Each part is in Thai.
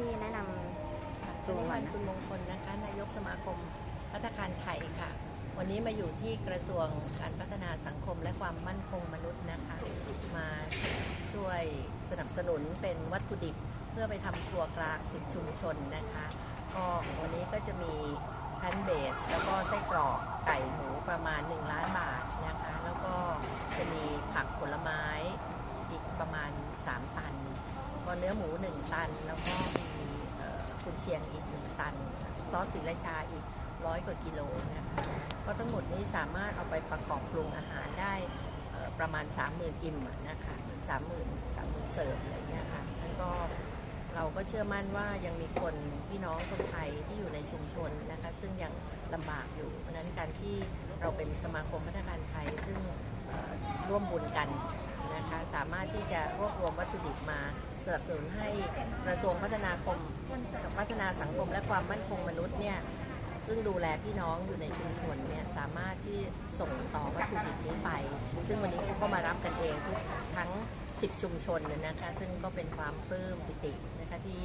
ที่แนะนำคุตัวณวันคุณมงคลนะคะนายกสมาคมพัฒการไทยค่ะ วันนี้มาอยู่ที่กระทรวงการพัฒนาสังคมและความมั่นคงมนุษย์นะคะ มาช่วยสนับสนุนเป็นวัตถุดิบเพื่อไปทำครัวกลางสิบชุมชนนะคะก็วันนี้ก็จะมีแพนเบส แล้วก็ไส้กรอกไก่หมูประมาณ 1 ล้านบาทนะคะ แล้วก็จะมีผักผลไม้อีกประมาณ 3 ตัน ก็เนื้อหมู 1 ตัน แล้วก็มีกุนเชียงอีก 1 ตัน ซอสศรีราชาอีกร้อยกว่ากิโลนะคะก็ทั้งหมดนี้สามารถเอาไปประกอบปรุงอาหารได้ประมาณ 30,000 อิ่มอะนะคะ30,000 30,000 เสิร์ฟอะไรเงี้ยค่ะแล้วก็เราก็เชื่อมั่นว่ายังมีคนพี่น้องคนไทยที่อยู่ในชุมชนนะคะซึ่งยังลำบากอยู่เพราะนั้นการที่เราเป็นสมาคมพัฒนาการไทยซึ่งร่วมบุญกันนะคะสามารถที่จะรวบรวมวัตถุดิบมา สนับสนุนให้กระทรวงพัฒนาคมพัฒนาสังคมและความมั่นคงมนุษย์เนี่ยซึ่งดูแลพี่น้องอยู่ในชุมชนเนี่ยสามารถที่ส่งต่อวัตถุดิบนี้ไป ซึ่งวันนี้เขาก็มารับกันเองทุกทั้ง 10 ชุมชนเลยนะคะ ซึ่งก็เป็นความปลื้มปิตินะคะที่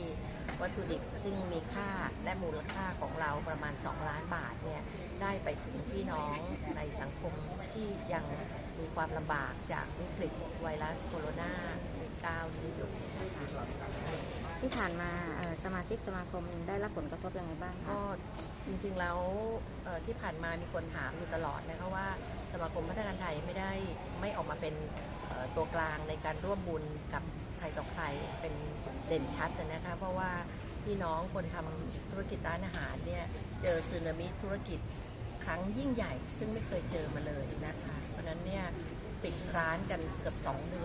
วัตถุดิบซึ่งมีค่าและมูลค่าของเราประมาณ 2 ล้านบาทเนี่ยได้ไปถึงพี่น้องในสังคมที่ยังมีความลำบากจากวิกฤตไวรัสโคโรนา19นี้อยู่นะคะ ที่ผ่านมาสมาชิกสมาคมได้รับผลกระทบยังไงบ้างคะก็จริงๆแล้วที่ผ่านมามีคนถามอยู่ตลอดนะคะว่าสมาคมพัฒนาการไทยไม่ได้ไม่ออกมาเป็นตัวกลางในการร่วมบุญกับใครต่อใครเป็นเด่นชัดนะคะเพราะว่าพี่น้องคนทำธุรกิจร้านอาหารเนี่ยเจอสึนามิธุรกิจครั้งยิ่งใหญ่ ซึ่งไม่เคยเจอมาเลยนะคะเพราะนั้นเนี่ยปิดร้านกันเกือบ 2 เดื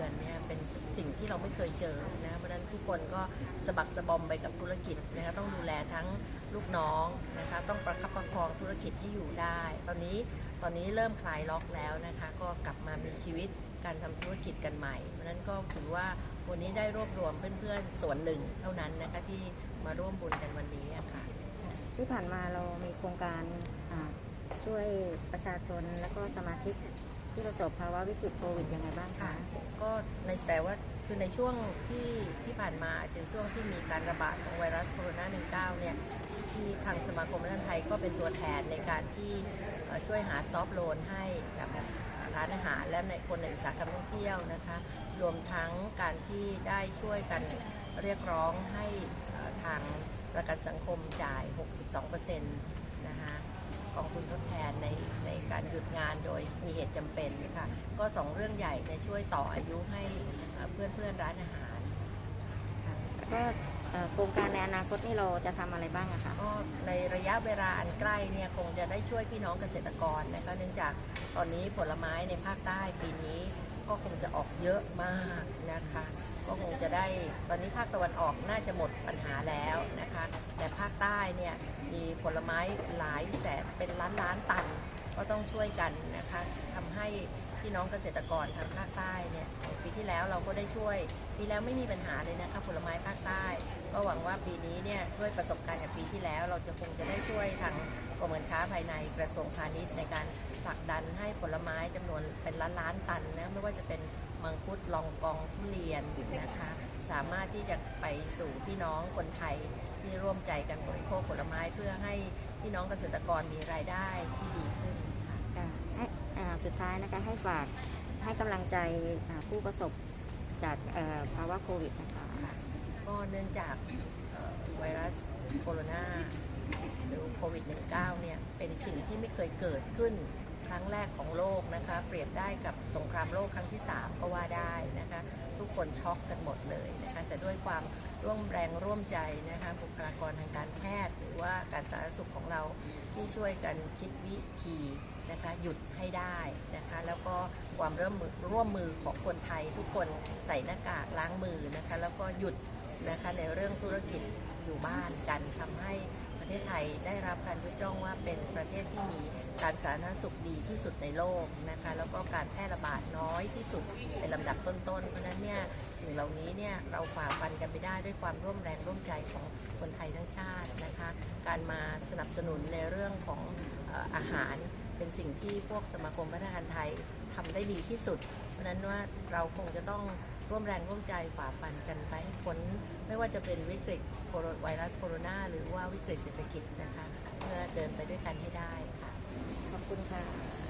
อน ที่เราไม่เคยเจอนะเพราะนั้นทุกคนก็สะบักสะบอมไปกับธุรกิจนะคะต้องดูแลทั้งลูกน้องนะคะต้องประคับประคองธุรกิจให้อยู่ได้ ตอนนี้ตอนนี้เริ่มคลายล็อกแล้วนะคะ ก็กลับมามีชีวิตการทำธุรกิจกันใหม่ เพราะนั้นก็ถือว่าวันนี้ได้รวบรวมเพื่อนๆส่วนหนึ่งเท่านั้นนะคะที่มาร่วมบุญกันวันนี้ะค่ะที่ผ่านมาเรามีโครงการช่วยประชาชนและก็สมาชิก ที่ประสบภาวะวิกฤตโควิดยังไงบ้างคะ ก็ในแต่ว่าคือในช่วงที่ที่ผ่านมาเป็นช่วงที่มีการระบาดของไวรัสโคโรนา19เนี่ยที่ทางสมาคมพัฒนไทยก็เป็นตัวแทนในการที่ช่วยหาซอฟต์โลนให้กับร้านอาหารและในคนในอุตสาหกรรมท่องเที่ยวนะคะ รวมทั้งการที่ได้ช่วยกันเรียกร้องให้ทางประกันสังคมจ่าย 62%นะคะ กองทุนทดแทนในในการหยุดงานโดยมีเหตุจำเป็นค่ะก็สองเรื่องใหญ่เนี่ยช่วยต่ออายุให้เอ่อเพื่อนเพื่อนๆร้านอาหารค่ะแล้วก็เอ่อโครงการในอนาคตนี่เราจะทำอะไรบ้างอะคะก็ในระยะเวลาอันใกล้เนี่ยคงจะได้ช่วยพี่น้องเกษตรกรนะคะเนื่องจากตอนนี้ผลไม้ในภาคใต้ปีนี้ก็คงจะออกเยอะมากนะคะ ก็คงจะได้ตอนนี้ภาคตะวันออกน่าจะหมดปัญหาแล้วนะคะ แต่ภาคใต้เนี่ยมีผลไม้หลายแสนเป็นล้านล้านตันก็ต้องช่วยกันนะคะทำให้พี่น้องเกษตรกรทางภาคใต้เนี่ยปีที่แล้วเราก็ได้ช่วยปีแล้วไม่มีปัญหาเลยนะคะผลไม้ภาคใต้ ก็หวังว่าปีนี้เนี่ยด้วยประสบการณ์จากปีที่แล้ว เราจะคงจะได้ช่วยทางกรมการค้าภายในกระทรวงพาณิชย์ในการผลักดันให้ผลไม้จำนวนเป็นล้านล้านตันนะไม่ว่าจะเป็น มังคุดลองกองทุเรียนนะคะ สามารถที่จะไปสู่พี่น้องคนไทยที่ร่วมใจกันบริโภคผลไม้เพื่อให้พี่น้องเกษตรกรมีรายได้ที่ดีขึ้นค่ะค่ะให้อ่าสุดท้ายนะคะให้ฝากให้กำลังใจอ่าผู้ประสบจากเอ่อภาวะโควิดนะคะก็เนื่องจากเอ่อไวรัสโคโรนาหรือโควิด -19 เนี่ยเป็นสิ่งที่ไม่เคยเกิดขึ้น ครั้งแรกของโลกนะคะ เปรียบได้กับสงครามโลกครั้งที่ 3 ก็ว่าได้นะคะ ทุกคนช็อกกันหมดเลยนะคะแต่ด้วยความร่วมแรงร่วมใจนะคะบุคลากรทางการแพทย์ หรือว่าการสาธารณสุขของเราที่ช่วยกันคิดวิธีนะคะหยุดให้ได้นะคะ แล้วก็ความร่วมมือร่วมมือของคนไทย ทุกคนใส่หน้ากากล้างมือนะคะ แล้วก็หยุดนะคะในเรื่องธุรกิจอยู่บ้านกันทำให้ ทศไทยได้รับการยกย่องว่าเป็นประเทศที่มีการสาธารณสุขดีที่สุดในโลกนะคะแล้วก็การแพร่ระบาดน้อยที่สุดเป็นลำดับต้นๆเพราะฉะนั้นเนี่ยสิ่งเหล่านี้เนี่ยเราฝ่าฟันกันไปได้ด้วยความร่วมแรงร่วมใจของคนไทยทั้งชาตินะคะการมาสนับสนุนในเรื่องของอาหารเป็นสิ่งที่พวกสมาคมพัฒนาการไทยทำได้ดีที่สุด เพราะฉะนั้นว่าเราคงจะต้องร่วมแรงร่วมใจฝ่าฟันกันไปให้พ้น ไม่ว่าจะเป็นวิกฤตไวรัสโคโรนาหรือว่าวิกฤตเศรษฐกิจนะคะ เพื่อเดินไปด้วยกันให้ได้ค่ะ ขอบคุณค่ะ